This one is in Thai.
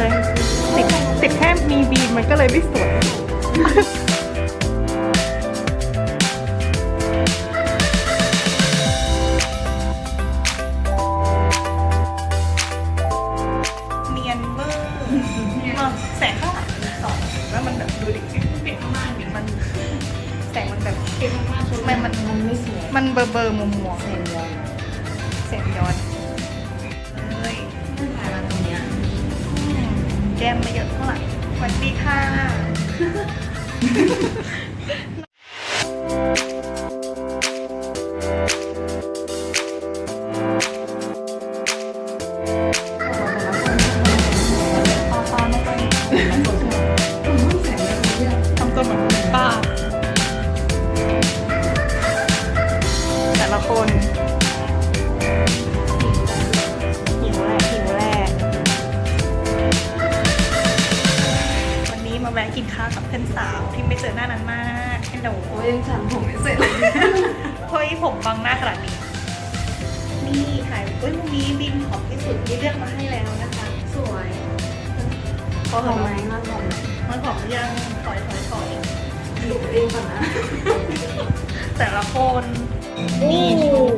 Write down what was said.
มากเลย ติดติดแค่มีบีมมันก็เลยไม่สวยเนียนเวอร์มองแสงข้างหลังมันส่องแล้วมันแบบดูดิเปลี่ยนข้างล่างดิมันแสงมันแบบเปลี่ยนข้างล่างมันมันมันไม่สวยมันเบอร์เบอร์มัวมัวแสงย้อนแสงย้อน แก้มไม่เยอะเท่าไหร่สวัสดีค่ะป้าป้าไม่ค่อยมันสวยแสงแบบนี้ทำตัวเหมือนคุณป้า กินข้าวกับเพื่อนสาวที่ไม่เจอหน้านานมากฮัลโหลโอ้ยยังฉันผมไม่เสร็จเลยเฮ้ยผมบังหน้าขนาดนี้นี่ถ่ายเอ้ยวันนี้บินขอบที่สุดที่เลือกมาให้แล้วนะคะ สวยพอหหออมมไหไหมมมันหอมไหมมันหอมหรือยังถอยถอยถอยดูเองก่อนนะแต่ละคนนี่ชูห